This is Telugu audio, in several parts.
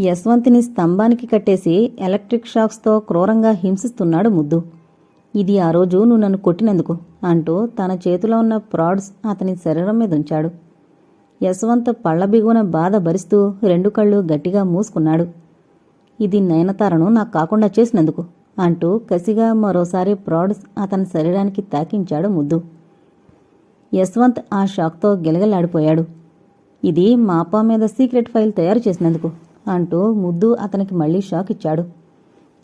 యశ్వంత్ని స్తంభానికి కట్టేసి ఎలక్ట్రిక్ షాక్స్తో క్రూరంగా హింసిస్తున్నాడు ముద్దు. ఇది ఆ రోజు నువ్వు నన్ను కొట్టినందుకు అంటూ తన చేతిలో ఉన్న ప్రాడ్స్ అతని శరీరం మీద ఉంచాడు. యశ్వంత్ పళ్ళ బిగున బాధ భరిస్తూ రెండు కళ్ళు గట్టిగా మూసుకున్నాడు. ఇది నయనతారను నాకు కాకుండా చేసినందుకు అంటూ కసిగా మరోసారి ప్రాడ్స్ అతని శరీరానికి తాకించాడు ముద్దు. యశ్వంత్ ఆ షాక్తో గిలగలాడిపోయాడు. ఇది మా అప్ప మీద సీక్రెట్ ఫైల్ తయారు చేసినందుకు. అంటూ ముద్దు అతనికి మళ్ళీ షాక్ ఇచ్చాడు.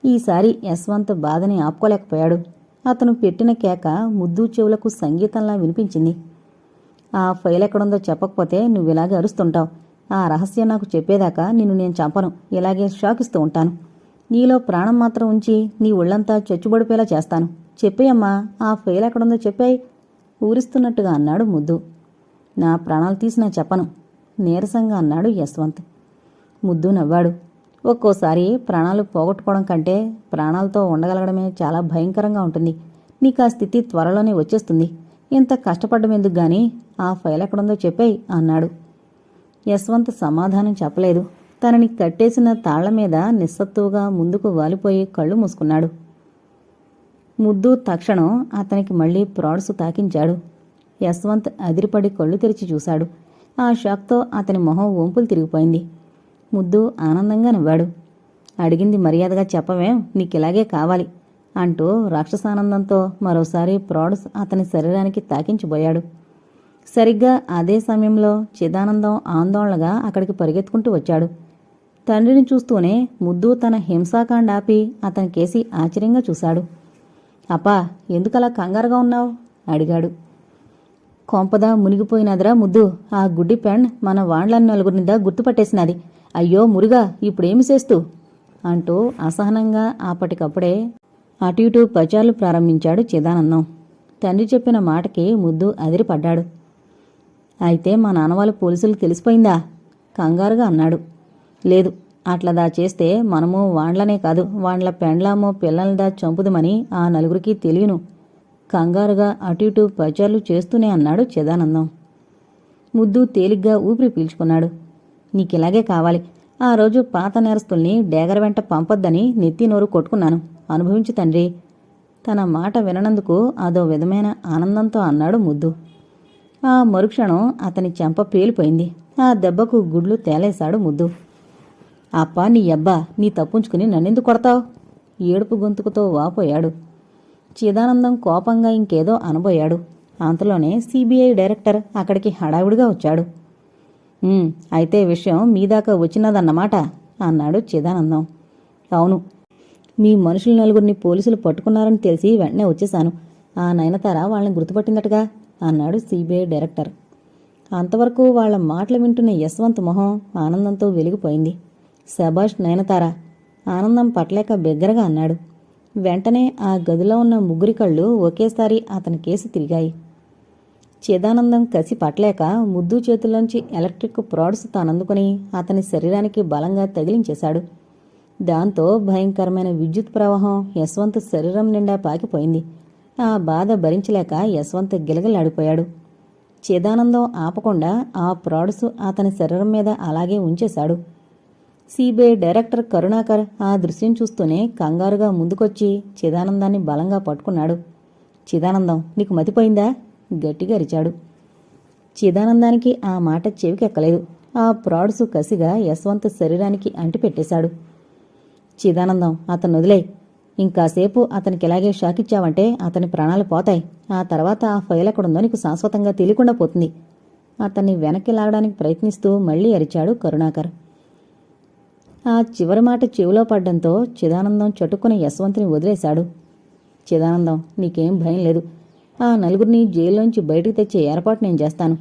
ఈసారి యశ్వంత్ బాధని ఆపుకోలేకపోయాడు. అతను పెట్టిన కేక ముద్దు చెవులకు సంగీతంలా వినిపించింది. ఆ ఫైల్ ఎక్కడుందో చెప్పకపోతే నువ్వు ఇలాగే అరుస్తుంటావు. ఆ రహస్యం నాకు చెప్పేదాకా నిన్ను నేను చంపను. ఇలాగే షాక్ ఇస్తూ ఉంటాను. నీలో ప్రాణం మాత్రం ఉంచి నీ ఒళ్ళంతా చచ్చుబడిపోయేలా చేస్తాను. చెప్పేయమ్మా ఆ ఫైల్ ఎక్కడుందో చెప్పాయి. ఊరిస్తున్నట్టుగా అన్నాడు ముద్దు. నా ప్రాణాలు తీసినా చెప్పను. నీరసంగా అన్నాడు యశ్వంత్. ముద్దు నవ్వాడు. ఒక్కోసారి ప్రాణాలు పోగొట్టుకోవడం కంటే ప్రాణాలతో ఉండగలగడమే చాలా భయంకరంగా ఉంటుంది. నీకు ఆ స్థితి త్వరలోనే వచ్చేస్తుంది. ఇంత కష్టపడ్డం ఎందుకు గాని? ఆ ఫైల్ ఎక్కడుందో చెప్పేయి అన్నాడు. యశ్వంత్ సమాధానం చెప్పలేదు. తనని కట్టేసిన తాళ్ళ మీద నిస్సత్తువుగా ముందుకు వాలిపోయి కళ్ళు మూసుకున్నాడు. ముద్దు తక్షణం అతనికి మళ్ళీ ప్రాడ్స్ తాకించాడు. యశ్వంత్ అదిరిపడి కళ్ళు తెరిచి చూశాడు. ఆ షాక్తో అతని మొహం వంపులు తిరిగిపోయింది. ముద్దు ఆనందంగా నవ్వాడు. అడిగింది మర్యాదగా చెప్పవేం నీకిలాగే కావాలి అంటూ రాక్షసానందంతో మరోసారి ప్రాడ్స్ అతని శరీరానికి తాకించిపోయాడు. సరిగ్గా అదే సమయంలో చిదానందం ఆందోళనగా అక్కడికి పరిగెత్తుకుంటూ వచ్చాడు. తండ్రిని చూస్తూనే ముద్దు తన హింసాకాండ ఆపి అతని కేసి ఆశ్చర్యంగా చూశాడు. అప్పా ఎందుకలా కంగారుగా ఉన్నావు? అడిగాడు. కొంపదా మునిగిపోయినదిరా ముద్దు ఆ గుడ్డి పెండ్ మన వాండ్ల నలుగురినిదా గుర్తుపట్టేసినది. అయ్యో మురుగా ఇప్పుడేమి చేస్తూ? అంటూ అసహనంగా అప్పటికప్పుడే అటు ఇటు పచార్లు ప్రారంభించాడు చిదానందం. తండ్రి చెప్పిన మాటకి ముద్దు అదిరిపడ్డాడు. అయితే మా నాన్నవాళ్ళు పోలీసులు తెలిసిపోయిందా? కంగారుగా అన్నాడు. లేదు అట్లా దా చేస్తే మనము వాండ్లనే కాదు వాండ్ల పెండ్లామో పిల్లలదా చంపుదమని ఆ నలుగురికి తెలియను. కంగారుగా అటు ఇటు పచార్లు చేస్తూనే అన్నాడు చిదానందం. ముద్దు తేలిగ్గా ఊపిరి పీల్చుకున్నాడు. నీకిలాగే కావాలి. ఆ రోజు పాత నేరస్తుల్ని డేగర వెంట పంపొద్దని నెత్తి నోరు కొట్టుకున్నాను. అనుభవించు తండ్రి. తన మాట విననందుకు అదో విధమైన ఆనందంతో అన్నాడు ముద్దు. ఆ మరుక్షణం అతని చెంప పేలిపోయింది. ఆ దెబ్బకు గుడ్లు తేలేశాడు ముద్దు. అప్పా నీ అబ్బా నీ తప్పుంచుకుని నన్నెందుకు కొడతావు? ఏడుపు గొంతుకుతో వాపోయాడు. చిదానందం కోపంగా ఇంకేదో అనబోయాడు. అంతలోనే సిబిఐ డైరెక్టర్ అక్కడికి హడావుడిగా వచ్చాడు. అయితే విషయం మీ దాకా వచ్చినదన్నమాట అన్నాడు చిదానందం. అవును మీ మనుషులు నలుగురిని పోలీసులు పట్టుకున్నారని తెలిసి వెంటనే వచ్చేశాను. ఆ నయనతార వాళ్ళని గుర్తుపట్టిందటగా అన్నాడు సిబిఐ డైరెక్టర్. అంతవరకు వాళ్ళ మాటలు వింటున్న యశ్వంత్ మొహం ఆనందంతో వెలిగిపోయింది. శభాష్ నయనతార ఆనందం పట్టలేక బిగ్గరగా అన్నాడు. వెంటనే ఆ గదిలో ఉన్న ముగ్గురి కళ్ళు ఒకేసారి అతని కేసు తిరిగాయి. చిదానందం కసి పట్టలేక ముద్దు చేతుల్లోంచి ఎలక్ట్రిక్ ప్రాడ్స్ తానందుకుని అతని శరీరానికి బలంగా తగిలించేశాడు. దాంతో భయంకరమైన విద్యుత్ ప్రవాహం యశ్వంత్ శరీరం నిండా పాకిపోయింది. ఆ బాధ భరించలేక యశ్వంత్ గిలగిలాడిపోయాడు. చిదానందం ఆపకుండా ఆ ప్రాడ్స్ అతని శరీరం మీద అలాగే ఉంచేశాడు. సిబిఐ డైరెక్టర్ కరుణాకర్ ఆ దృశ్యం చూస్తూనే కంగారుగా ముందుకొచ్చి చిదానందాన్ని బలంగా పట్టుకున్నాడు. చిదానందం నీకు మతిపోయిందా? గట్టిగా అరిచాడు. చిదానందానికి ఆ మాట చెవికెక్కలేదు. ఆ ప్రాడుసు కసిగా యశ్వంత్ శరీరానికి అంటిపెట్టేశాడు చిదానందం అతను వదిలే ఇంకాసేపు అతనికి ఇలాగే షాక్ ఇచ్చావంటే అతని ప్రాణాలు పోతాయి. ఆ తర్వాత ఆ ఫైల్ ఎక్కడుందో నీకు శాశ్వతంగా తెలియకుండా పోతుంది. అతన్ని వెనక్కి లాగడానికి ప్రయత్నిస్తూ మళ్ళీ అరిచాడు కరుణాకర్. ఆ చివరి మాట చెవిలో పడ్డంతో చిదానందం చటుక్కున యశ్వంత్ని వదిలేశాడు. చిదానందం నీకేం భయం లేదు. ఆ నలుగురిని జైల్లోంచి బయటికి తెచ్చే ఏర్పాటు నేను చేస్తాను.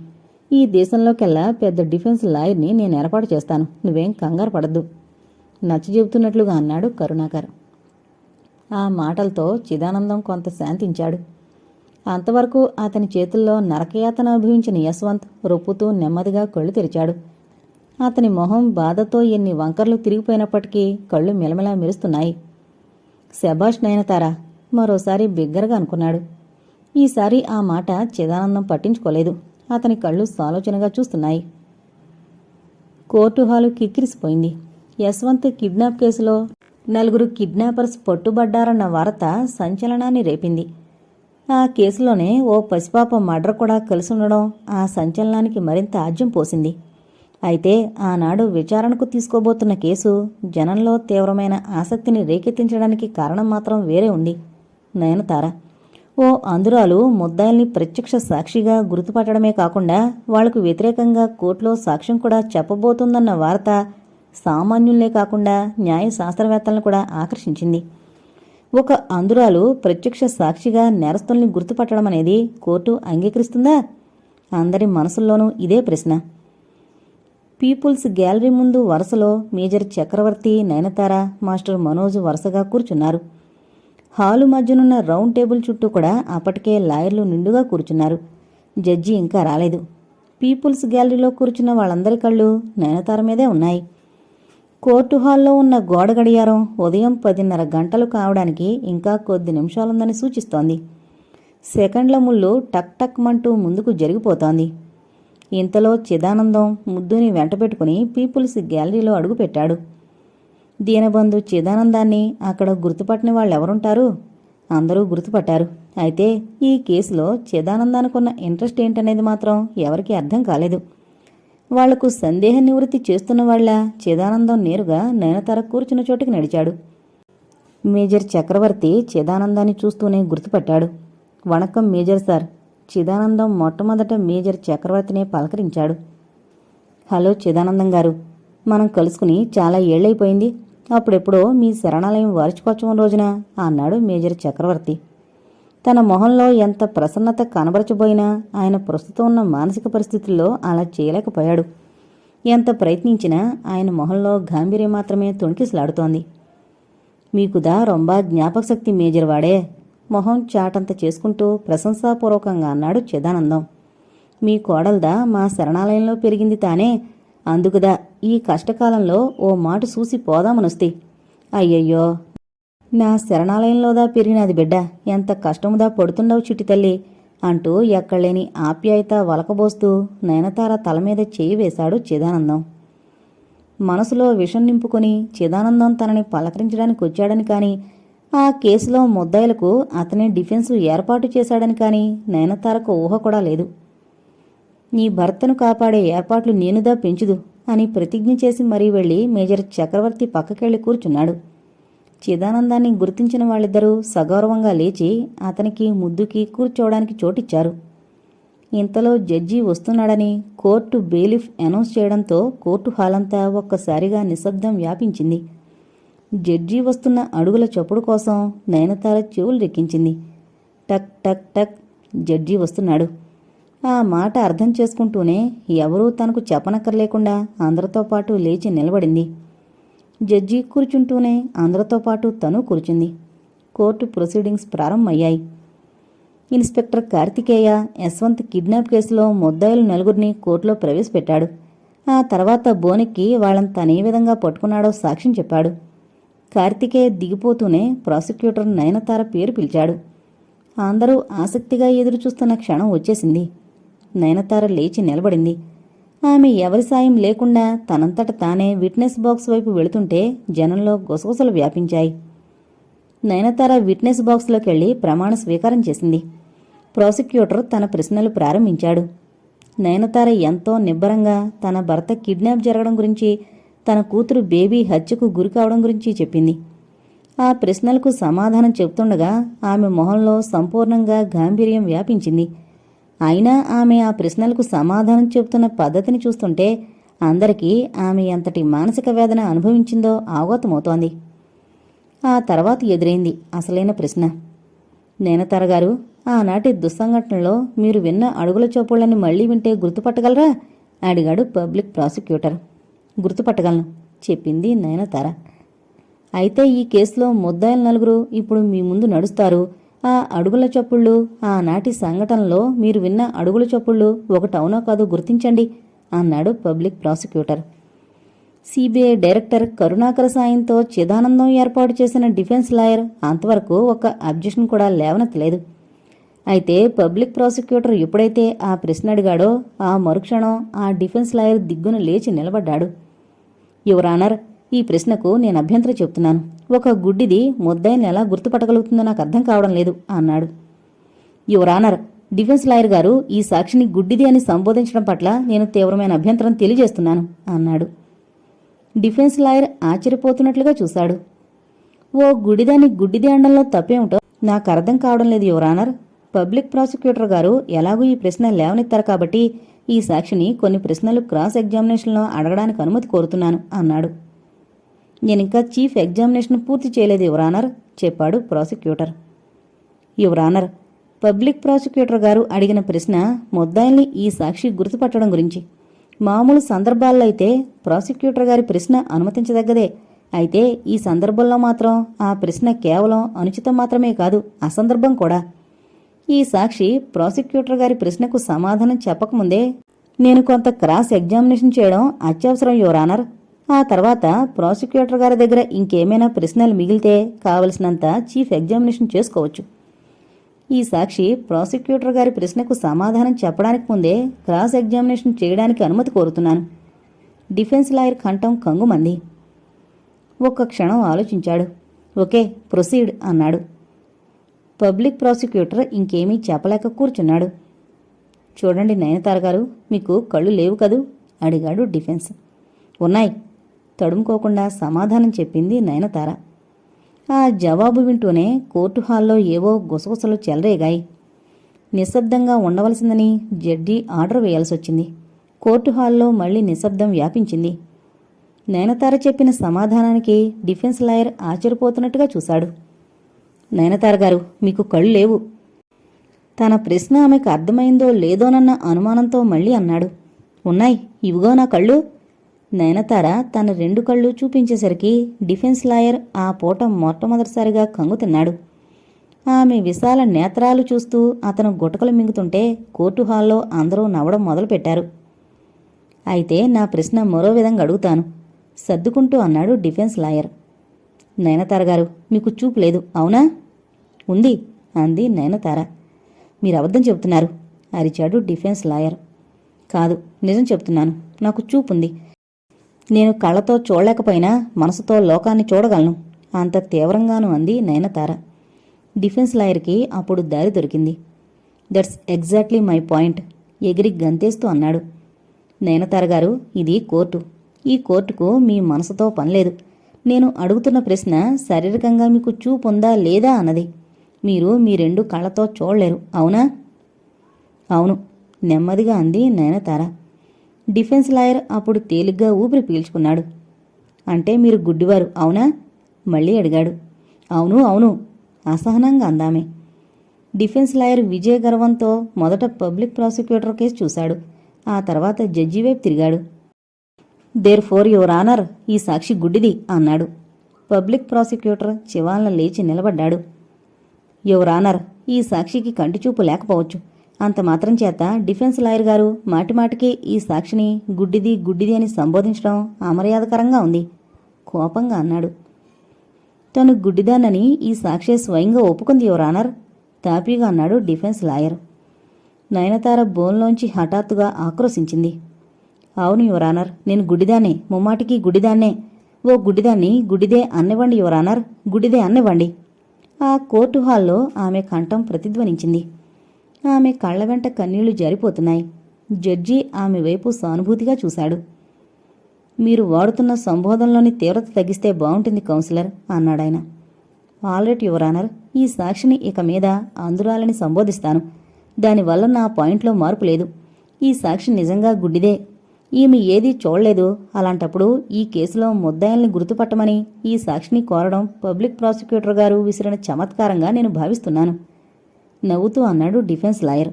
ఈ దేశంలోకెల్లా పెద్ద డిఫెన్స్ లాయర్ని నేను ఏర్పాటు చేస్తాను. నువ్వేం కంగారు పడద్దు. నచ్చ చెబుతున్నట్లుగా అన్నాడు కరుణాకర్. ఆ మాటలతో చిదానందం కొంత శాంతించాడు. అంతవరకు అతని చేతుల్లో నరకయాతన అనుభవించిన యశ్వంత్ రొప్పుతూ నెమ్మదిగా కళ్ళు తెరిచాడు. అతని మొహం బాధతో ఎన్ని వంకర్లు తిరిగిపోయినప్పటికీ కళ్ళు మెలమెలా మెరుస్తున్నాయి. శభాష్ నయనతారా మరోసారి బిగ్గరగా అనుకున్నాడు. ఈసారి ఆ మాట చిదానందం పట్టించుకోలేదు. అతని కళ్ళు సాలోచనగా చూస్తున్నాయి. కోర్టు హాలు కిక్కిరిసిపోయింది. యశ్వంత్ కిడ్నాప్ కేసులో నలుగురు కిడ్నాపర్స్ పట్టుబడ్డారన్న వార్త సంచలనాన్ని రేపింది. ఆ కేసులోనే ఓ పసిపాప మర్డర్ కూడా కలిసి ఉండడం ఆ సంచలనానికి మరింత ఆజ్యం పోసింది. అయితే ఆనాడు విచారణకు తీసుకోబోతున్న కేసు జనంలో తీవ్రమైన ఆసక్తిని రేకెత్తించడానికి కారణం మాత్రం వేరే ఉంది. నయనతార ఓ అందురాలు ముద్దాయిల్ని ప్రత్యక్ష సాక్షిగా గుర్తుపట్టడమే కాకుండా వాళ్ళకు వ్యతిరేకంగా కోర్టులో సాక్ష్యం కూడా చెప్పబోతుందన్న వార్త సామాన్యుల్నే కాకుండా న్యాయ శాస్త్రవేత్తలను కూడా ఆకర్షించింది. ఒక అంధురాలు ప్రత్యక్ష సాక్షిగా నేరస్తుల్ని గుర్తుపట్టడం అనేది కోర్టు అంగీకరిస్తుందా? అందరి మనసుల్లోనూ ఇదే ప్రశ్న. పీపుల్స్ గ్యాలరీ ముందు వరుసలో మేజర్ చక్రవర్తి నయనతార మాస్టర్ మనోజ్ వరుసగా కూర్చున్నారు. హాలు మధ్యనున్న రౌండ్ టేబుల్ చుట్టూ కూడా అప్పటికే లాయర్లు నిండుగా కూర్చున్నారు. జడ్జి ఇంకా రాలేదు. పీపుల్స్ గ్యాలరీలో కూర్చున్న వాళ్ళందరి కళ్ళు నయనతార మీదే ఉన్నాయి. కోర్టు హాల్లో ఉన్న గోడ గడియారం ఉదయం పదిన్నర గంటలు కావడానికి ఇంకా కొద్ది నిమిషాలుందని సూచిస్తోంది. సెకండ్ల ముళ్ళు టక్ టక్ మంటూ ముందుకు జరిగిపోతోంది. ఇంతలో చిదానందం ముద్దుని వెంటబెట్టుకుని పీపుల్స్ గ్యాలరీలో అడుగుపెట్టాడు. దీనబంధు చిదానందాన్ని అక్కడ గుర్తుపట్టని వాళ్ళెవరుంటారు? అందరూ గుర్తుపట్టారు. అయితే ఈ కేసులో చిదానందానికున్న ఇంట్రెస్ట్ ఏంటనేది మాత్రం ఎవరికీ అర్థం కాలేదు. వాళ్ళకు సందేహ నివృత్తి చేస్తున్న వాళ్ళ చిదానందం నేరుగా నయనతార కూర్చున్న చోటికి నడిచాడు. మేజర్ చక్రవర్తి చిదానందాన్ని చూస్తూనే గుర్తుపట్టాడు. వణకం మేజర్ సార్ చిదానందం మొట్టమొదట మేజర్ చక్రవర్తినే పలకరించాడు. హలో చిదానందం గారు మనం కలుసుకుని చాలా ఏళ్ళైపోయింది. అప్పుడెప్పుడో మీ శరణాలయం వార్షికోత్సవం రోజున అన్నాడు మేజర్ చక్రవర్తి. తన మొహంలో ఎంత ప్రసన్నత కనబరచబోయినా ఆయన ప్రస్తుతం ఉన్న మానసిక పరిస్థితుల్లో అలా చేయలేకపోయాడు. ఎంత ప్రయత్నించినా ఆయన మొహంలో గాంభీర్యం మాత్రమే తొణికిసలాడుతోంది. మీకుదా రొంబా జ్ఞాపకశక్తి మేజర్ వాడే. మొహం చాటంత చేసుకుంటూ ప్రశంసాపూర్వకంగా అన్నాడు చిదానందం. మీ కోడల్దా మా శరణాలయంలో పెరిగింది తానే. అందుకుదా ఈ కష్టకాలంలో ఓ మాట చూసి పోదామనొస్తే. అయ్యయ్యో! నా శరణాలయంలోదా పెరిగినది బిడ్డ. ఎంత కష్టముదా పడుతుండవు చిట్టి తల్లి అంటూ ఎక్కడలేని ఆప్యాయత వలకబోస్తూ నయనతార తల మీద చేయి వేశాడు చిదానందం. మనసులో విషం నింపుకొని చిదానందం తనని పలకరించడానికి వచ్చాడని కాని ఆ కేసులో ముద్దాయిలకు అతనే డిఫెన్స్ ఏర్పాటు చేశాడని కాని నయనతారకు ఊహ కూడా లేదు. నీ భర్తను కాపాడే ఏర్పాట్లు నేనుదా పెంచుదు? అని ప్రతిజ్ఞ చేసి మరీ వెళ్ళి మేజర్ చక్రవర్తి పక్కకెళ్ళి కూర్చున్నాడు. చిదానందాన్ని గుర్తించిన వాళ్ళిద్దరూ సగౌరవంగా లేచి అతనికి ముద్దుకి కూర్చోవడానికి చోటిచ్చారు. ఇంతలో జడ్జి వస్తున్నాడని కోర్టు బెయిలిఫ్ అనౌన్స్ చేయడంతో కోర్టు హాల్ అంతా ఒక్కసారిగా నిశ్శబ్దం వ్యాపించింది. జడ్జి వస్తున్న అడుగుల చప్పుడు కోసం నయనతార చెవులు రెక్కించింది. టక్ టక్ టక్ జడ్జి వస్తున్నాడు. ఆ మాట అర్థం చేసుకుంటూనే ఎవరూ తనకు చెప్పనక్కర్లేకుండా అందరితో పాటు లేచి నిలబడింది. జడ్జి కూర్చుంటూనే అందరితో పాటు తను కూర్చుంది. కోర్టు ప్రొసీడింగ్స్ ప్రారంభమయ్యాయి. ఇన్స్పెక్టర్ కార్తికేయ యశ్వంత్ కిడ్నాప్ కేసులో ముద్దాయిలు నలుగురిని కోర్టులో ప్రవేశపెట్టాడు. ఆ తర్వాత బోనికి వాళ్ళని తనే విధంగా పట్టుకున్నాడో సాక్ష్యం చెప్పాడు. కార్తికేయ దిగిపోతూనే ప్రాసిక్యూటర్ నయనతార పేరు పిలిచాడు. అందరూ ఆసక్తిగా ఎదురుచూస్తున్న క్షణం వచ్చేసింది. నయనతార లేచి నిలబడింది. ఆమె ఎవరి సాయం లేకుండా తనంతట తానే విట్నెస్ బాక్స్ వైపు వెళుతుంటే జనంలో గుసగుసలు వ్యాపించాయి. నయనతార విట్నెస్ బాక్స్లోకి వెళ్ళి ప్రమాణ స్వీకారం చేసింది. ప్రాసిక్యూటర్ తన ప్రశ్నలు ప్రారంభించాడు. నయనతార ఎంతో నిబ్బరంగా తన భర్త కిడ్నాప్ జరగడం గురించి తన కూతురు బేబీ హత్యకు గురి కావడం గురించి చెప్పింది. ఆ ప్రశ్నలకు సమాధానం చెప్తుండగా ఆమె మొహంలో సంపూర్ణంగా గాంభీర్యం వ్యాపించింది. అయినా ఆమె ఆ ప్రశ్నలకు సమాధానం చెబుతున్న పద్ధతిని చూస్తుంటే అందరికీ ఆమె ఎంతటి మానసిక వేదన అనుభవించిందో అవగతమవుతోంది ఆ తర్వాత ఎదురైంది అసలైన ప్రశ్న. నేనతార గారు ఆనాటి దుస్సంఘటనలో మీరు విన్న అడుగుల చోపుళ్ళని మళ్ళీ వింటే గుర్తుపట్టగలరా? అడిగాడు పబ్లిక్ ప్రాసిక్యూటర్. గుర్తుపట్టగలను చెప్పింది నయనతార. అయితే ఈ కేసులో ముద్దాయిల నలుగురు ఇప్పుడు మీ ముందు నడుస్తారు. ఆ అడుగుల చప్పుళ్ళు. ఆనాటి సంఘటనలో మీరు విన్న అడుగుల చప్పుళ్ళు ఒకటవునో కాదో గుర్తించండి అన్నాడు public prosecutor. CBI director Karunakara సాయంతో చిదానందం ఏర్పాటు చేసిన డిఫెన్స్ లాయర్ అంతవరకు ఒక అబ్జెక్షన్ కూడా లేవనెత్తలేదు. అయితే పబ్లిక్ ప్రాసిక్యూటర్ ఎప్పుడైతే ఆ ప్రశ్న అడిగాడో ఆ మరుక్షణం ఆ డిఫెన్స్ లాయర్ దిగ్గున లేచి నిలబడ్డాడు. యువర్ ఆనర్ ఈ ప్రశ్నకు నేను అభ్యంతరం చెప్తున్నాను. ఒక గుడ్డిది ముద్దాయిని ఎలా గుర్తుపట్టగలుగుతుందో నాకు అర్థం కావడం లేదు అన్నాడు. యువరానర్ డిఫెన్స్ లాయర్ గారు ఈ సాక్షిని గుడ్డిది అని సంబోధించడం పట్ల నేను తీవ్రమైన అభ్యంతరం తెలియజేస్తున్నాను అన్నాడు. డిఫెన్స్ లాయర్ ఆశ్చర్యపోతున్నట్లుగా చూశాడు. ఓ గుడిదాన్ని గుడ్డిది అండంలో తప్పేమిటో నాకు అర్థం కావడం లేదు యువరానర్ పబ్లిక్ ప్రాసిక్యూటర్ గారు ఎలాగూ ఈ ప్రశ్న లేవనెత్తారు కాబట్టి ఈ సాక్షిని కొన్ని ప్రశ్నలు క్రాస్ ఎగ్జామినేషన్లో అడగడానికి అనుమతి కోరుతున్నాను అన్నాడు. నేను ఇంకా చీఫ్ ఎగ్జామినేషన్ పూర్తి చేయలేదు యువరానర్ చెప్పాడు ప్రాసిక్యూటర్. యువరానర్ పబ్లిక్ ప్రాసిక్యూటర్ గారు అడిగిన ప్రశ్న ముద్దాయిల్ని ఈ సాక్షి గుర్తుపట్టడం గురించి. మామూలు సందర్భాల్లో అయితే ప్రాసిక్యూటర్ గారి ప్రశ్న అనుమతించదగ్గదే. అయితే ఈ సందర్భంలో మాత్రం ఆ ప్రశ్న కేవలం అనుచితం మాత్రమే కాదు అసందర్భం కూడా. ఈ సాక్షి ప్రాసిక్యూటర్ గారి ప్రశ్నకు సమాధానం చెప్పకముందే నేను కొంత క్రాస్ ఎగ్జామినేషన్ చేయడం అత్యవసరం యువరానర్ ఆ తర్వాత ప్రాసిక్యూటర్ గారి దగ్గర ఇంకేమైనా ప్రశ్నలు మిగిలితే కావలసినంత చీఫ్ ఎగ్జామినేషన్ చేసుకోవచ్చు. ఈ సాక్షి ప్రాసిక్యూటర్ గారి ప్రశ్నకు సమాధానం చెప్పడానికి ముందే క్రాస్ ఎగ్జామినేషన్ చేయడానికి అనుమతి కోరుతున్నాను. డిఫెన్స్ లాయర్ కంఠం కంగుమంది. ఒక్క క్షణం ఆలోచించాడు. ఓకే ప్రొసీడ్ అన్నాడు. పబ్లిక్ ప్రాసిక్యూటర్ ఇంకేమీ చెప్పలేక కూర్చున్నాడు. చూడండి నయనతార గారు మీకు కళ్ళు లేవు కదూ? అడిగాడు డిఫెన్స్. ఉన్నాయి. తడుముకోకుండా సమాధానం చెప్పింది నయనతార. ఆ జవాబు వింటూనే కోర్టు హాల్లో ఏవో గుసగుసలు చెలరేగాయి. నిశ్శబ్దంగా ఉండవలసిందని జడ్జి ఆర్డర్ వేయాల్సొచ్చింది. కోర్టు హాల్లో మళ్ళీ నిశ్శబ్దం వ్యాపించింది. నయనతార చెప్పిన సమాధానానికి డిఫెన్స్ లాయర్ ఆశ్చర్యపోతున్నట్టుగా చూశాడు. నయనతార గారు మీకు కళ్ళు లేవు. తన ప్రశ్న ఆమెకు అర్థమైందో లేదోనన్న అనుమానంతో మళ్ళీ అన్నాడు. ఉన్నాయి ఇవిగో నా కళ్ళు. నయనతార తన రెండు కళ్ళు చూపించేసరికి డిఫెన్స్ లాయర్ ఆ పూట మొట్టమొదటిసారిగా కంగుతిన్నాడు. ఆమె విశాల నేత్రాలు చూస్తూ అతను గుటకలు మింగుతుంటే కోర్టు హాల్లో అందరూ నవ్వడం మొదలుపెట్టారు. అయితే నా ప్రశ్న మరో విధంగా అడుగుతాను. సర్దుకుంటూ అన్నాడు డిఫెన్స్ లాయర్. నయనతార గారు మీకు చూపు లేదు అవునా? ఉంది అంది నయనతార. మీరు అబద్ధం చెబుతున్నారు అరిచాడు డిఫెన్స్ లాయర్. కాదు నిజం చెప్తున్నాను నాకు చూపుంది. నేను కళ్ళతో చూడలేకపోయినా మనసుతో లోకాన్ని చూడగలను. అంత తీవ్రంగాను అంది నయనతార. డిఫెన్స్ లాయర్కి అప్పుడు దారి దొరికింది. దట్స్ ఎగ్జాక్ట్లీ మై పాయింట్ ఎగిరి గంతేస్తూ అన్నాడు. నయనతార గారు ఇది కోర్టు. ఈ కోర్టుకు మీ మనసుతో పనిలేదు నేను అడుగుతున్న ప్రశ్న శారీరకంగా మీకు చూపుందా లేదా అన్నది. మీరు మీ రెండు కళ్ళతో చూడలేరు అవునా? అవును నెమ్మదిగా అంది నయనతార. డిఫెన్స్ లాయర్ అప్పుడు తేలిగ్గా ఊపిరి పీల్చుకున్నాడు. అంటే మీరు గుడ్డివారు అవునా? మళ్ళీ అడిగాడు. అవును అవును అసహనంగా అందామే. డిఫెన్స్ లాయర్ విజయ గర్వంతో మొదట పబ్లిక్ ప్రాసిక్యూటర్ కేసు చూశాడు. ఆ తర్వాత జడ్జి వైపు తిరిగాడు. దేర్ ఫోర్ యువర్ ఆనర్ ఈ సాక్షి గుడ్డిది అన్నాడు. పబ్లిక్ ప్రాసిక్యూటర్ చివాలన లేచి నిలబడ్డాడు. యువర్ ఆనర్ ఈ సాక్షికి కంటి చూపు లేకపోవచ్చు. అంత మాత్రం చేత డిఫెన్స్ లాయర్ గారు మాటిమాటికి ఈ సాక్షిని గుడ్డిది గుడ్డిది అని సంబోధించడం అమర్యాదకరంగా ఉంది. కోపంగా అన్నాడు. తను గుడ్డిదానని ఈ సాక్షి స్వయంగా ఒప్పుకుంది యువరానర్ తాపీగా అన్నాడు డిఫెన్స్ లాయర్. నయనతార బోన్లోంచి హఠాత్తుగా ఆక్రోశించింది. అవును యువరానర్ నేను గుడిదాన్నే ముమ్మాటికి గుడిదాన్నే ఓ గుడిదాన్ని గుడిదే అన్నివ్వండి యువరానర్ గుడిదే అన్నివ్వండి ఆ కోర్టు హాల్లో ఆమె కంఠం ప్రతిధ్వనించింది. ఆమె కళ్ళ వెంట కన్నీళ్ళు జారిపోతున్నాయి. జడ్జి ఆమె వైపు సానుభూతిగా చూశాడు. మీరు వాడుతున్న సంబోధనలోని తీవ్రత తగ్గిస్తే బాగుంటుంది కౌన్సిలర్ అన్నాడాయన ఆల్రెట్ యువరానర్ ఈ సాక్షిని ఇక మీద అందురాలని సంబోధిస్తాను. దానివల్ల నా పాయింట్లో మార్పు లేదు. ఈ సాక్షి నిజంగా గుడ్డిదే. ఈమె ఏదీ చూడలేదు. అలాంటప్పుడు ఈ కేసులో ముద్దాయిల్ని గుర్తుపట్టమని ఈ సాక్షిని కోరడం పబ్లిక్ ప్రాసిక్యూటర్ గారు విసిరిన చమత్కారంగా నేను భావిస్తున్నాను. నవ్వుతూ అన్నాడు డిఫెన్స్ లాయర్.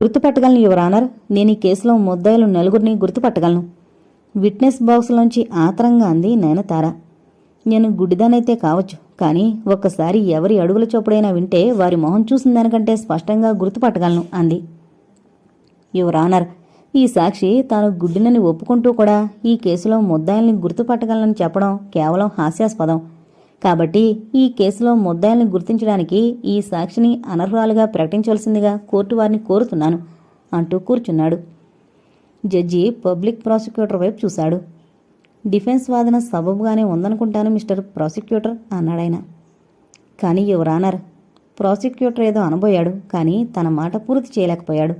గుర్తుపట్టగలను యువర్ ఆనర్. నేను ఈ కేసులో ముద్దాయిలు నలుగురిని గుర్తుపట్టగలను. విట్నెస్ బాక్స్లోంచి ఆతరంగా అంది నయనతార. నేను గుడ్డిదానైతే కావచ్చు కానీ ఒక్కసారి ఎవరి అడుగుల చొప్పుడైనా వింటే వారి మొహం చూసిన దానికంటే స్పష్టంగా గుర్తుపట్టగలను అంది. యువర్ ఆనర్ ఈ సాక్షి తాను గుడ్డినని ఒప్పుకుంటూ కూడా ఈ కేసులో ముద్దాయిల్ని గుర్తుపట్టగలనని చెప్పడం కేవలం హాస్యాస్పదం. కాబట్టి ఈ కేసులో ముద్దాయిల్ని గుర్తించడానికి ఈ సాక్షిని అనర్హురాలుగా ప్రకటించవలసిందిగా కోర్టు వారిని కోరుతున్నాను అంటూ కూర్చున్నాడు. జడ్జి పబ్లిక్ ప్రాసిక్యూటర్ వైపు చూశాడు. డిఫెన్స్ వాదన సబబుగానే ఉందనుకుంటాను మిస్టర్ ప్రాసిక్యూటర్ అన్నాడాయన కానీ యువర్ ప్రాసిక్యూటర్ ఏదో అనబోయాడు కానీ తన మాట పూర్తి చేయలేకపోయాడు.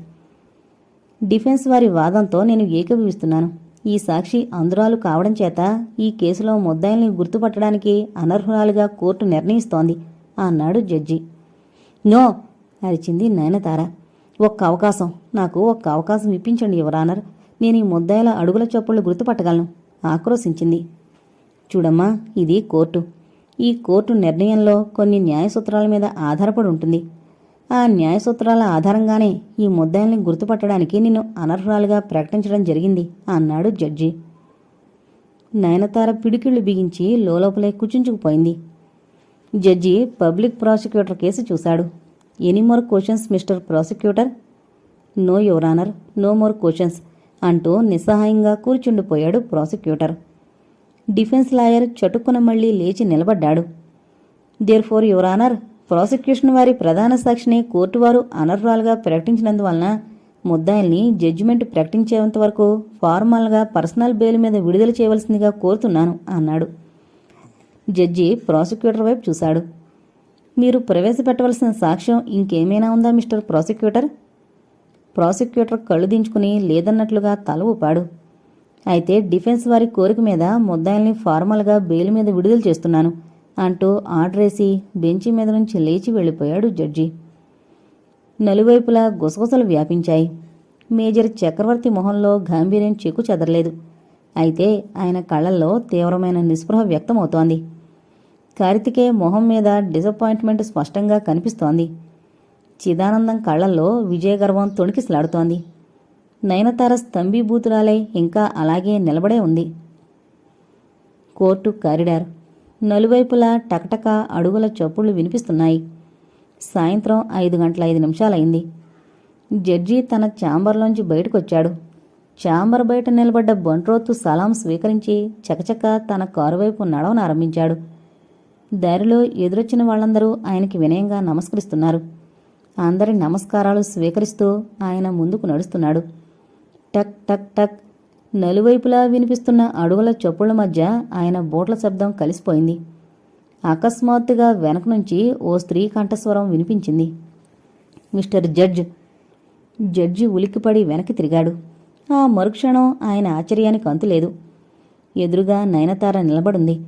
డిఫెన్స్ వారి వాదంతో నేను ఏకీభవిస్తున్నాను. ఈ సాక్షి అంధురాలు కావడం చేత ఈ కేసులో ముద్దాయిల్ని గుర్తుపట్టడానికి అనర్హురాలుగా కోర్టు నిర్ణయిస్తోంది అన్నాడు జడ్జి. నో అరిచింది నయనతార. ఒక్క అవకాశం. నాకు ఒక్క అవకాశం ఇప్పించండి యువరానర్ నేను ఈ ముద్దాయిల అడుగుల చొప్పులు గుర్తుపట్టగలను ఆక్రోశించింది. చూడమ్మా ఇది కోర్టు. ఈ కోర్టు నిర్ణయంలో కొన్ని న్యాయ సూత్రాల మీద ఆధారపడి ఉంటుంది. ఆ న్యాయ సూత్రాల ఆధారంగానే ఈ ముద్దాయిల్ని గుర్తుపట్టడానికి నిన్ను అనర్హురాలుగా ప్రకటించడం జరిగింది అన్నాడు జడ్జి. నయనతార పిడికిళ్ళు బిగించి లోపలే కుచించుకుపోయింది. జడ్జి పబ్లిక్ ప్రాసిక్యూటర్ కేసు చూశాడు. Any more questions mister prosecutor? No your honour no more questions అంటూ నిస్సహాయంగా కూర్చుండిపోయాడు ప్రాసిక్యూటర్. డిఫెన్స్ లాయర్ చటుక్కున మళ్ళీ లేచి నిలబడ్డాడు. దేర్ ఫోర్ యువరానర్ ప్రాసిక్యూషన్ వారి ప్రధాన సాక్షిని కోర్టు వారు అనర్హురాలుగా ప్రకటించినందువలన ముద్దాయిల్ని జడ్జిమెంట్ ప్రకటించేంత వరకు ఫార్మల్గా పర్సనల్ బెయిల్ మీద విడుదల చేయవలసిందిగా కోరుతున్నాను అన్నాడు. జడ్జి ప్రాసిక్యూటర్ వైపు చూశాడు. మీరు ప్రవేశపెట్టవలసిన సాక్ష్యం ఇంకేమైనా ఉందా మిస్టర్ ప్రాసిక్యూటర్? ప్రాసిక్యూటర్ కళ్ళు దించుకుని లేదన్నట్లుగా తల ఊపాడు. అయితే డిఫెన్స్ వారి కోరిక మీద ముద్దాయిల్ని ఫార్మల్గా బెయిల్ మీద విడుదల చేస్తున్నాను. అంటూ ఆర్డర్ వేసి బెంచి మీద నుంచి లేచి వెళ్ళిపోయాడు జడ్జి. నలువైపులా గుసగుసలు వ్యాపించాయి. మేజర్ చక్రవర్తి మొహంలో గాంభీర్యం చెక్కు చెదరలేదు. అయితే ఆయన కళ్ళల్లో తీవ్రమైన నిస్పృహ వ్యక్తమవుతోంది. కార్తికే మొహం మీద డిసప్పాయింట్మెంట్ స్పష్టంగా కనిపిస్తోంది. చిదానందం కళ్ళల్లో విజయగర్వం తొణికిసలాడుతోంది. నయనతార స్తంభీభూతురాలై ఇంకా అలాగే నిలబడే ఉంది. కోర్టు కారిడార్ నలువైపులా టకటక అడుగుల చప్పుళ్ళు వినిపిస్తున్నాయి. సాయంత్రం ఐదు గంటల ఐదు నిమిషాలైంది. జడ్జి తన ఛాంబర్లోంచి బయటకొచ్చాడు. ఛాంబర్ బయట నిలబడ్డ బంట్రోతు సలాం స్వీకరించి చకచక తన కారు వైపు నడవనారంభించాడు దారిలో ఎదురొచ్చిన వాళ్ళందరూ ఆయనకి వినయంగా నమస్కరిస్తున్నారు. అందరి నమస్కారాలు స్వీకరిస్తూ ఆయన ముందుకు నడుస్తున్నాడు. టక్ టక్ టక్ నలువైపులా వినిపిస్తున్న అడుగుల చప్పుళ్ళ మధ్య ఆయన బోట్ల శబ్దం కలిసిపోయింది. అకస్మాత్తుగా వెనక నుంచి ఓ స్త్రీ కంఠస్వరం వినిపించింది. Mister judge. జడ్జి ఉలిక్కిపడి వెనక్కి తిరిగాడు. ఆ మరుక్షణం ఆయన ఆశ్చర్యానికి అంతులేదు. ఎదురుగా నయనతార నిలబడింది.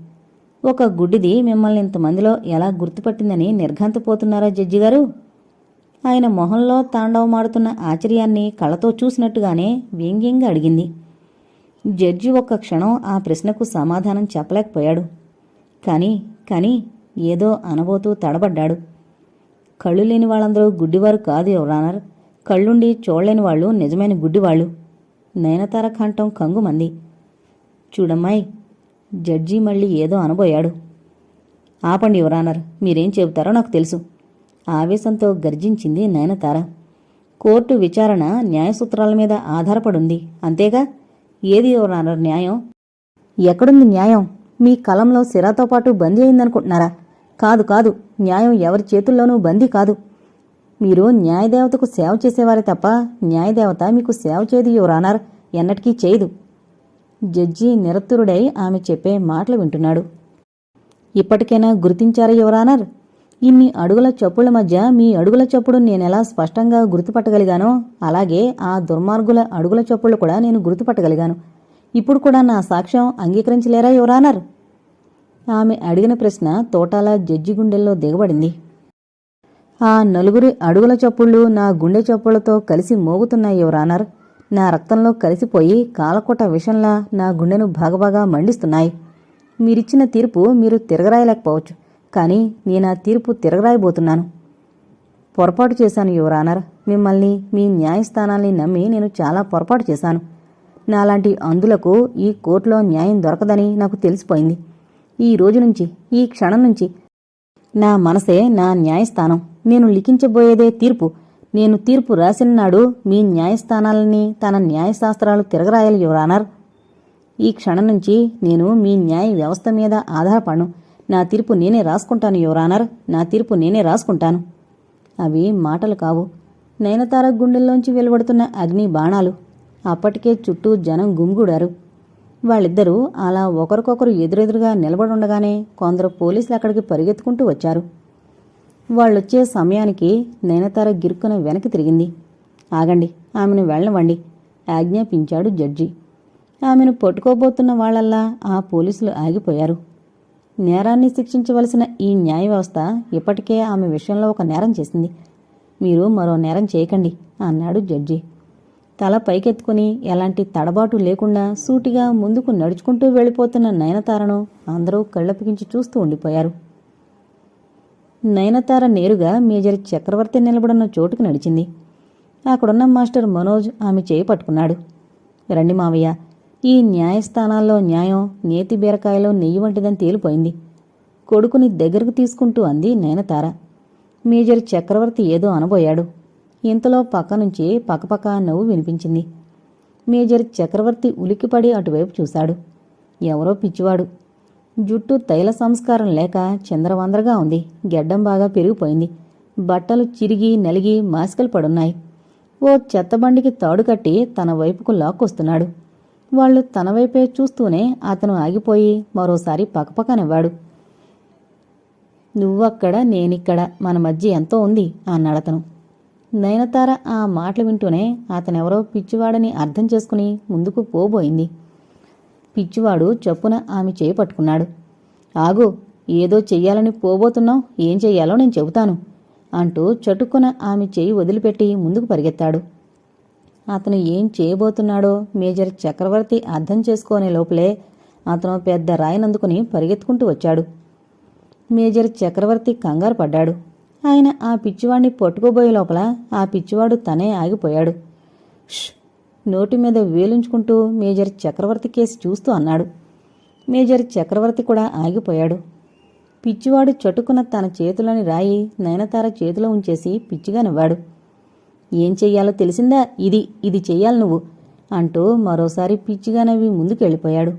ఒక గుడ్డిది మిమ్మల్ని ఇంతమందిలో ఎలా గుర్తుపట్టిందని నిర్ఘాంతపోతున్నారా జడ్జి గారు? ఆయన మొహంలో తాండవమాడుతున్న ఆశ్చర్యాన్ని కళ్ళతో చూసినట్టుగానే వ్యంగ్యంగా అడిగింది. జడ్జి ఒక్క క్షణం ఆ ప్రశ్నకు సమాధానం చెప్పలేకపోయాడు. కానీ కానీ ఏదో అనబోతూ తడబడ్డాడు. కళ్ళు లేని వాళ్ళందరూ గుడ్డివారు కాదు ఎవరానర్ కళ్ళుండి చూడలేని వాళ్ళు నిజమైన గుడ్డివాళ్ళు. నయనతార కంఠం కంగుమంది. చూడమ్మాయి జడ్జి మళ్ళీ ఏదో అనబోయాడు. ఆపండి యువరానర్ మీరేం చెబుతారో నాకు తెలుసు. ఆవేశంతో గర్జించింది నయనతార. కోర్టు విచారణ న్యాయసూత్రాల మీద ఆధారపడుంది. అంతేగా? ఏది ఎవరన్నారు న్యాయం? ఎక్కడుంది న్యాయం? మీ కలంలో సిరాతో పాటు బందీ అయిందనుకుంటున్నారా? కాదు కాదు. న్యాయం ఎవరి చేతుల్లోనూ బందీ కాదు. మీరు న్యాయదేవతకు సేవ చేసేవారే తప్ప న్యాయదేవత మీకు సేవ చేయదు యువరానర్ ఎన్నటికీ చేయదు. జడ్జి నిరత్తురుడై ఆమె చెప్పే మాటలు వింటున్నాడు. ఇప్పటికైనా గుర్తించారా యువరానర్ ఇన్ని అడుగుల చప్పుల మధ్య మీ అడుగుల చప్పుడు నేనెలా స్పష్టంగా గుర్తుపట్టగలిగానో అలాగే ఆ దుర్మార్గుల అడుగుల చప్పుళ్ళు కూడా నేను గుర్తుపట్టగలిగాను. ఇప్పుడు కూడా నా సాక్ష్యం అంగీకరించలేరా యువరానర్? ఆమె అడిగిన ప్రశ్న తోటాల జడ్జి గుండెల్లో దిగబడింది. ఆ నలుగురి అడుగుల చప్పుళ్ళు నా గుండె చప్పుళ్ళతో కలిసి మోగుతున్నాయి యువరానర్. నా రక్తంలో కలిసిపోయి కాలకోట విషంలా నా గుండెను బాగబాగా మండిస్తున్నాయి. మీరిచ్చిన తీర్పు మీరు తిరగరాయలేకపోవచ్చు. కానీ నేను ఆ తీర్పు తిరగరాయబోతున్నాను. పొరపాటు చేశాను యువరానర్ మిమ్మల్ని మీ న్యాయస్థానాల్ని నమ్మి నేను చాలా పొరపాటు చేశాను. నాలాంటి అందులకు ఈ కోర్టులో న్యాయం దొరకదని నాకు తెలిసిపోయింది. ఈ రోజు నుంచి ఈ క్షణం నుంచి నా మనసే నా న్యాయస్థానం. నేను లిఖించబోయేదే తీర్పు. నేను తీర్పు రాసిన నాడు మీ న్యాయస్థానాలని తన న్యాయశాస్త్రాలు తిరగరాయాలి యువరానర్ ఈ క్షణం నుంచి నేను మీ న్యాయ వ్యవస్థ మీద ఆధారపడను. నా తీర్పు నేనే రాసుకుంటాను యువరానర్ నా తీర్పు నేనే రాసుకుంటాను. అవి మాటలు కావు. నయనతార గుండెల్లోంచి వెలువడుతున్న అగ్ని బాణాలు. అప్పటికే చుట్టూ జనం గుమిగూడారు. వాళ్ళిద్దరూ అలా ఒకరికొకరు ఎదురెదురుగా నిలబడి ఉండగానే కొందరు పోలీసులు అక్కడికి పరిగెత్తుకుంటూ వచ్చారు. వాళ్ళొచ్చే సమయానికి నయనతార గిరుక్కున వెనక్కి తిరిగింది. ఆగండి ఆమెను వెళ్ళవండి ఆజ్ఞాపించాడు జడ్జి. ఆమెను పట్టుకోబోతున్న వాళ్ళల్లా ఆ పోలీసులు ఆగిపోయారు. నేరాన్ని శిక్షించవలసిన ఈ న్యాయ వ్యవస్థ ఇప్పటికే ఆమె విషయంలో ఒక నేరం చేసింది. మీరు మరో నేరం చేయకండి అన్నాడు జడ్జి. తల పైకెత్తుకుని ఎలాంటి తడబాటు లేకుండా సూటిగా ముందుకు నడుచుకుంటూ వెళ్ళిపోతున్న నయనతారను అందరూ కళ్ళపగించి చూస్తూ ఉండిపోయారు. నయనతార నేరుగా మేజర్ చక్రవర్తి నిలబడున్న చోటుకు నడిచింది. అక్కడున్న మాస్టర్ మనోజ్ ఆమె చేయి పట్టుకున్నాడు. రండి మావయ్య ఈ న్యాయస్థానాల్లో న్యాయం నేతి బీరకాయలో నెయ్యి వంటిదని తేలిపోయింది. కొడుకుని దగ్గరకు తీసుకుంటూ అంది నయనతార. మేజర్ చక్రవర్తి ఏదో అనబోయాడు. ఇంతలో పక్క నుంచి పక్కపక్క నవ్వు వినిపించింది. మేజర్ చక్రవర్తి ఉలిక్కిపడి అటువైపు చూశాడు. ఎవరో పిచ్చివాడు. జుట్టు తైల సంస్కారం లేక చంద్రవందరగా ఉంది. గెడ్డం బాగా పెరిగిపోయింది. బట్టలు చిరిగి నలిగి మాసికలు పడున్నాయి. ఓ చెత్తబండికి తాడు కట్టి తన వైపుకు లాక్కొస్తున్నాడు. వాళ్ళు తన వైపే చూస్తూనే అతను ఆగిపోయి మరోసారి పక్కపక్కనివ్వాడు. నువ్వక్కడ నేనిక్కడ మన మధ్య ఎంతో ఉంది అన్నాడతను నయనతార ఆ మాటలు వింటూనే అతనెవరో పిచ్చివాడని అర్థం చేసుకుని ముందుకు పోబోయింది. పిచ్చివాడు చప్పున ఆమె చేయి పట్టుకున్నాడు. ఆగు ఏదో చెయ్యాలని పోబోతున్నావు ఏం చెయ్యాలో నేను చెబుతాను అంటూ చటుక్కున ఆమె చేయి వదిలిపెట్టి ముందుకు పరిగెత్తాడు. అతను ఏం చేయబోతున్నాడో మేజర్ చక్రవర్తి అర్థం చేసుకోనే లోపలే అతను పెద్ద రాయినందుకుని పరిగెత్తుకుంటూ వచ్చాడు. మేజర్ చక్రవర్తి కంగారు పడ్డాడు. ఆయన ఆ పిచ్చివాడిని పట్టుకోబోయే లోపల ఆ పిచ్చివాడు తనే ఆగిపోయాడు. ష్! నోటి మీద వేలుంచుకుంటూ మేజర్ చక్రవర్తి కేసి చూస్తూ అన్నాడు. మేజర్ చక్రవర్తి కూడా ఆగిపోయాడు. పిచ్చివాడు చటుకున్న తన చేతిలోని రాయి నయనతార చేతిలో ఉంచేసి పిచ్చిగా నవ్వాడు. ఏం చెయ్యాలో తెలిసిందా? ఇది ఇది చెయ్యాలి నువ్వు అంటూ మరోసారి పిచ్చిగా నవ్వి ముందుకెళ్ళిపోయాడు.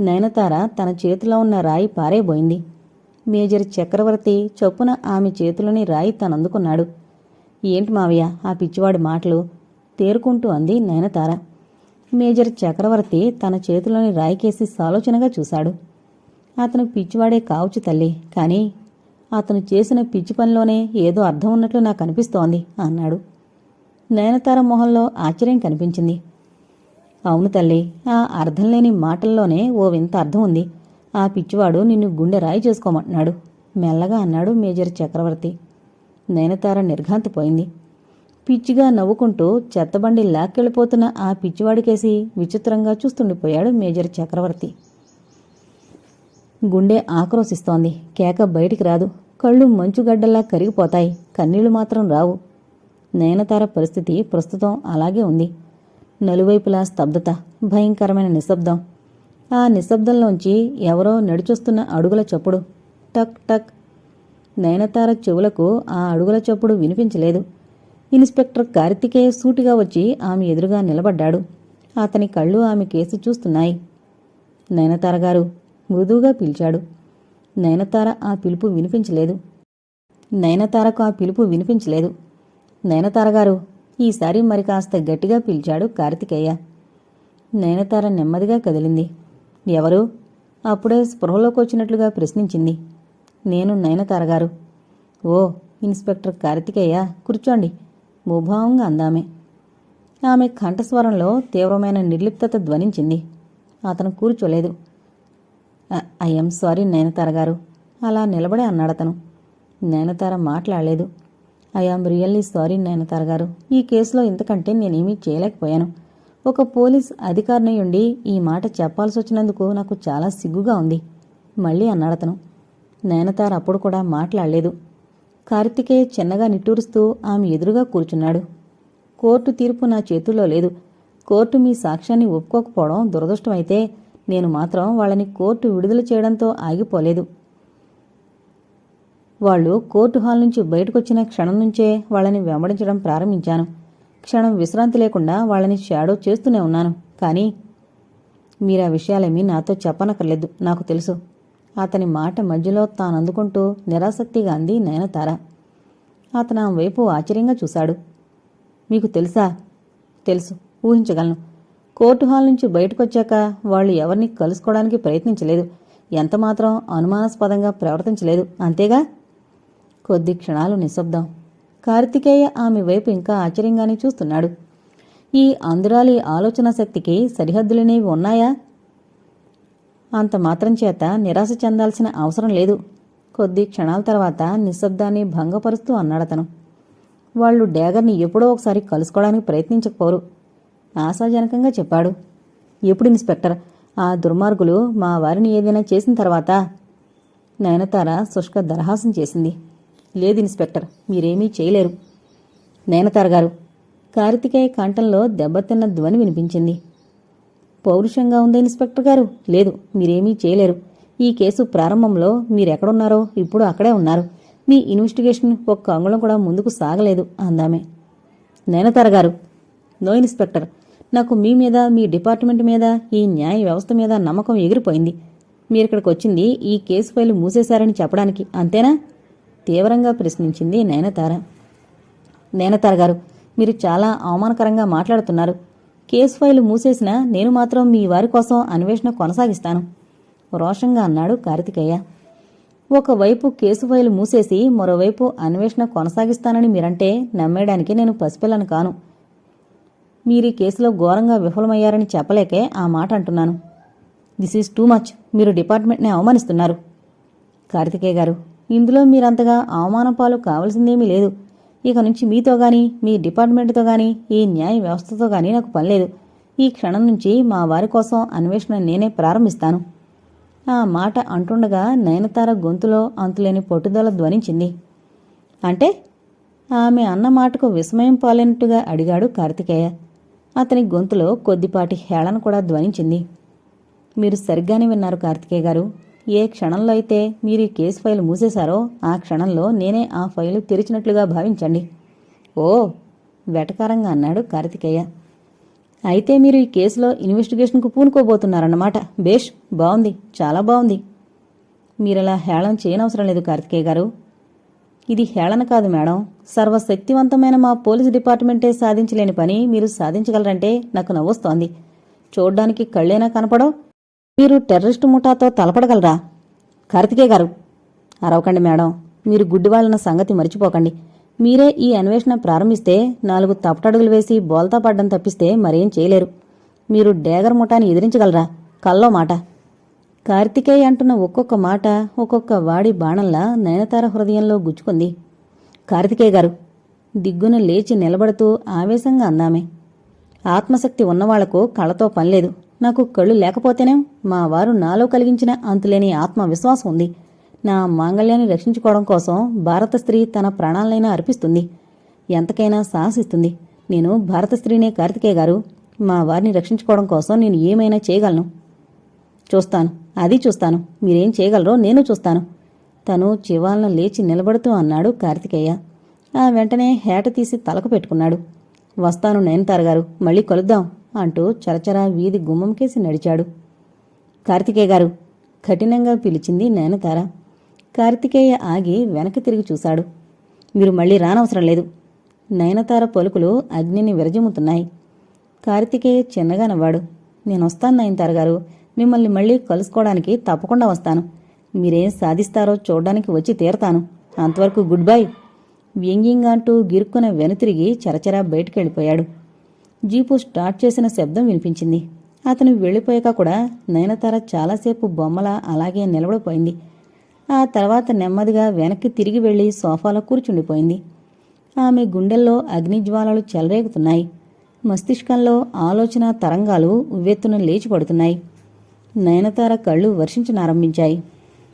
నయనతార తన చేతిలో ఉన్న రాయి పారేబోయింది. మేజర్ చక్రవర్తి చొప్పున ఆమె చేతిలోని రాయి తనందుకున్నాడు. ఏంటి మావయ్య ఆ పిచ్చివాడి మాటలు? తేరుకుంటూ అంది నయనతార. మేజర్ చక్రవర్తి తన చేతిలోని రాయికేసి సాలోచనగా చూశాడు. అతను పిచ్చివాడే కావచ్చు తల్లి కానీ అతను చేసిన పిచ్చి పనిలోనే ఏదో అర్థం ఉన్నట్లు నాకు అనిపిస్తోంది అన్నాడు. నయనతార మొహంలో ఆశ్చర్యం కనిపించింది. అవును తల్లి ఆ అర్థం లేని మాటల్లోనే ఓ వింత అర్థం ఉంది. ఆ పిచ్చివాడు నిన్ను గుండె రాయి చేసుకోమంటున్నాడు మెల్లగా అన్నాడు మేజర్ చక్రవర్తి. నయనతార నిర్ఘాంతిపోయింది. పిచ్చిగా నవ్వుకుంటూ చెత్తబండి లాక్కెళ్ళిపోతున్న ఆ పిచ్చివాడికేసి విచిత్రంగా చూస్తుండిపోయాడు మేజర్ చక్రవర్తి. గుండె ఆక్రోశిస్తోంది. కేక బయటికి రాదు. కళ్ళు మంచుగడ్డల్లా కరిగిపోతాయి. కన్నీళ్ళు మాత్రం రావు. నయనతార పరిస్థితి ప్రస్తుతం అలాగే ఉంది. నలువైపులా స్తబ్దత భయంకరమైన నిశ్శబ్దం. ఆ నిశ్శబ్దంలోంచి ఎవరో నడిచొస్తున్న అడుగుల చప్పుడు. టక్ టక్. నయనతార చెవులకు ఆ అడుగుల చప్పుడు వినిపించలేదు. ఇన్స్పెక్టర్ కార్తికేయ సూటిగా వచ్చి ఆమె ఎదురుగా నిలబడ్డాడు. అతని కళ్ళు ఆమె కేసి చూస్తున్నాయి. నయనతార గారు మృదువుగా పిలిచాడు. నయనతార ఆ పిలుపు వినిపించలేదు. నయనతారకు ఆ పిలుపు వినిపించలేదు. నయనతార గారు ఈసారి మరి కాస్త గట్టిగా పిలిచాడు కార్తికేయ. నయనతార నెమ్మదిగా కదిలింది. ఎవరు? అప్పుడే స్పృహలోకి వచ్చినట్లుగా ప్రశ్నించింది. నేను నయనతార గారు. ఓ ఇన్స్పెక్టర్ కార్తికేయ కూర్చోండి. ముభావంగా అందామే. ఆమె కంఠస్వరంలో తీవ్రమైన నిర్లిప్తత ధ్వనించింది. అతను కూర్చోలేదు. ఐఎమ్ సారీ నయనతార గారు. అలా నిలబడే అన్నాడతను నయనతార మాట్లాడలేదు. ఐఆమ్ రియల్లీ సారీ నయనతార గారు. ఈ కేసులో ఇంతకంటే నేనేమీ చేయలేకపోయాను. ఒక పోలీస్ అధికారిని ఉండి ఈ మాట చెప్పాల్సి వచ్చినందుకు నాకు చాలా సిగ్గుగా ఉంది మళ్ళీ అన్నాడతను నయనతార అప్పుడు కూడా మాట్లాడలేదు. కార్తికేయ చిన్నగా నిట్టూరుస్తూ ఆమె ఎదురుగా కూర్చున్నాడు. కోర్టు తీర్పు నా చేతుల్లో లేదు. కోర్టు మీ సాక్ష్యాన్ని ఒప్పుకోకపోవడం దురదృష్టమైతే నేను మాత్రం వాళ్ళని కోర్టు విడుదల చేయడంతో ఆగిపోలేదు. వాళ్ళు కోర్టు హాల్ నుంచి బయటకొచ్చిన క్షణం నుంచే వాళ్ళని వెంబడించడం ప్రారంభించాను. క్షణం విశ్రాంతి లేకుండా వాళ్ళని షాడో చేస్తూనే ఉన్నాను. కానీ మీరు ఆ విషయాలేమీ నాతో చెప్పనక్కర్లేదు నాకు తెలుసు. అతని మాట మధ్యలో తానందుకుంటూ నిరాసక్తిగా అంది నయనతార. అతను వైపు ఆశ్చర్యంగా చూశాడు. మీకు తెలుసా? తెలుసు ఊహించగలను. కోర్టు హాల్ నుంచి బయటకొచ్చాక వాళ్ళు ఎవరిని కలుసుకోవడానికి ప్రయత్నించలేదు. ఎంతమాత్రం అనుమానాస్పదంగా ప్రవర్తించలేదు. అంతేగా? కొద్ది క్షణాలు నిశ్శబ్దం. కార్తికేయ ఆమె వైపు ఇంకా ఆశ్చర్యంగానే చూస్తున్నాడు. ఈ అందురాలి ఆలోచన శక్తికి సరిహద్దులనేవి ఉన్నాయా? అంత మాత్రం చేత నిరాశ చెందాల్సిన అవసరం లేదు. కొద్ది క్షణాల తర్వాత నిశ్శబ్దాన్ని భంగపరుస్తూ అన్నాడతను. వాళ్ళు డేగర్ని ఎప్పుడో ఒకసారి కలుసుకోవడానికి ప్రయత్నించకపోరు. ఆశాజనకంగా చెప్పాడు. ఎప్పుడు ఇన్స్పెక్టర్? ఆ దుర్మార్గులు మా వారిని ఏదైనా చేసిన తర్వాత నయనతార శుష్క దరహాసం చేసింది. లేదు ఇన్స్పెక్టర్ మీరేమీ చేయలేరు. నయనతార గారు కార్తికేయ కంఠంలో దెబ్బతిన్న ధ్వని వినిపించింది. పౌరుషంగా ఉంది ఇన్స్పెక్టర్ గారు? లేదు మీరేమీ చేయలేరు. ఈ కేసు ప్రారంభంలో మీరెక్కడున్నారో ఇప్పుడు అక్కడే ఉన్నారు. మీ ఇన్వెస్టిగేషన్ ఒక్క అంగుళం కూడా ముందుకు సాగలేదు అందామే. నయనతార గారు నో ఇన్స్పెక్టర్ నాకు మీ మీద మీ డిపార్ట్మెంట్ మీద ఈ న్యాయ వ్యవస్థ మీద నమ్మకం ఎగిరిపోయింది. మీరిక్కడికి వచ్చింది ఈ కేసు ఫైల్ మూసేశారని చెప్పడానికి అంతేనా? తీవ్రంగా ప్రశ్నించింది నయనతార. నయనతార గారు మీరు చాలా అవమానకరంగా మాట్లాడుతున్నారు. కేసు ఫైలు మూసేసినా నేను మాత్రం మీ వారి కోసం అన్వేషణ కొనసాగిస్తాను. రోషంగా అన్నాడు కార్తికేయ. ఒకవైపు కేసు ఫైలు మూసేసి మరోవైపు అన్వేషణ కొనసాగిస్తానని మీరంటే నమ్మేయడానికి నేను పసిపిల్లను కాను. మీరు ఈ కేసులో ఘోరంగా విఫలమయ్యారని చెప్పలేకే ఆ మాట అంటున్నాను. దిస్ ఈజ్ టూ మచ్ మీరు డిపార్ట్మెంట్ని అవమానిస్తున్నారు. కార్తికేయ గారు ఇందులో మీరంతగా అవమానం పాలు కావాల్సిందేమీ లేదు. ఇక నుంచి మీతో గాని మీ డిపార్ట్మెంట్తో గాని ఈ న్యాయ వ్యవస్థతో గాని నాకు పని లేదు. ఈ క్షణం నుంచి మా వారి కోసం అన్వేషణ నేనే ప్రారంభిస్తాను. ఆ మాట అంటుండగా నయనతార గొంతులో అంతులేని పట్టుదల ధ్వనించింది. అంటే ఆమె అన్న మాటకు విస్మయం పాలినట్టుగా అడిగాడు కార్తికేయ. అతని గొంతులో కొద్దిపాటి హేళన కూడా ధ్వనించింది. మీరు సరిగ్గానే విన్నారు కార్తికేయ గారు. ఏ క్షణంలో అయితే మీరు ఈ కేసు ఫైల్ మూసేశారో ఆ క్షణంలో నేనే ఆ ఫైలు తెరిచినట్లుగా భావించండి. ఓ! వెటకారంగా అన్నాడు కార్తికేయ. అయితే మీరు ఈ కేసులో ఇన్వెస్టిగేషన్కు పూనుకోబోతున్నారన్నమాట. బేష్! బాగుంది చాలా బాగుంది మీరలా హేళన చేయనవసరం లేదు కార్తికేయ గారు. ఇది హేళన కాదు మేడం. సర్వశక్తివంతమైన మా పోలీస్ డిపార్ట్మెంటే సాధించలేని పని మీరు సాధించగలరంటే నాకు నవ్వొస్తోంది. చూడ్డానికి కళ్ళేనా కనపడో మీరు టెర్రరిస్టు ముఠాతో తలపడగలరా? కార్తికే గారు అరవకండి మేడం. మీరు గుడ్డివాళ్ళన్న సంగతి మర్చిపోకండి. మీరే ఈ అన్వేషణ ప్రారంభిస్తే నాలుగు తప్పటడుగులు వేసి బోల్తా పడ్డం తప్పిస్తే మరేం చేయలేరు. మీరు డేగర్ ముఠాని ఎదిరించగలరా? కల్లో మాట. కార్తికేయ అంటున్న ఒక్కొక్క మాట ఒక్కొక్క వాడి బాణంలా నయనతార హృదయంలో గుచ్చుకుంది. కార్తికేయ గారు దిగ్గున లేచి నిలబడుతూ ఆవేశంగా అందామే. ఆత్మశక్తి ఉన్నవాళ్ళకు కళ్ళతో పనిలేదు నాకు కళ్ళు లేకపోతేనే మా వారు నాలో కలిగించిన అంతులేని ఆత్మవిశ్వాసం ఉంది. నా మాంగళ్యాన్ని రక్షించుకోవడం కోసం భారత స్త్రీ తన ప్రాణాలైనా అర్పిస్తుంది. ఎంతకైనా సాహసిస్తుంది. నేను భారత స్త్రీనే కార్తికేయ గారు మా వారిని రక్షించుకోవడం కోసం నేను ఏమైనా చేయగలను? చూస్తాను. అది చూస్తాను. మీరేం చేయగలరో నేను చూస్తాను. తను చివాలను లేచి నిలబడుతూ అన్నాడు కార్తికేయ. ఆ వెంటనే హేట తీసి తలకు పెట్టుకున్నాడు. వస్తాను నయనతార గారు మళ్ళీ కలుద్దాం అంటూ చరచరా వీధి గుమ్మంకేసి నడిచాడు. కార్తికేయ గారు కఠినంగా పిలిచింది నయనతార. కార్తికేయ ఆగి వెనక్కి తిరిగి చూశాడు. మీరు మళ్ళీ రానవసరం లేదు. నయనతార పలుకులు అగ్నిని విరజిమ్ముతున్నాయి కార్తికేయ చిన్నగా నవ్వాడు. నేను వస్తాను నయనతార గారు మిమ్మల్ని మళ్ళీ కలుసుకోవడానికి తప్పకుండా వస్తాను. మీరేం సాధిస్తారో చూడ్డానికి వచ్చి తీరతాను. అంతవరకు గుడ్ బై. వ్యంగ్యంగా అంటూ గిరుక్కున వెనుతిరిగి చరచరా బయటికెళ్ళిపోయాడు. జీపు స్టార్ట్ చేసిన శబ్దం వినిపించింది. అతను వెళ్ళిపోయాక కూడా నయనతార చాలాసేపు బొమ్మల అలాగే నిలబడిపోయింది. ఆ తర్వాత నెమ్మదిగా వెనక్కి తిరిగి వెళ్ళి సోఫాలో కూర్చుండిపోయింది. ఆమె గుండెల్లో అగ్నిజ్వాలలు చెలరేగుతున్నాయి. మస్తిష్కంలో ఆలోచన తరంగాలు ఉవ్వెత్తున లేచి పడుతున్నాయి. నయనతార కళ్ళు వర్షించనారంభించాయి.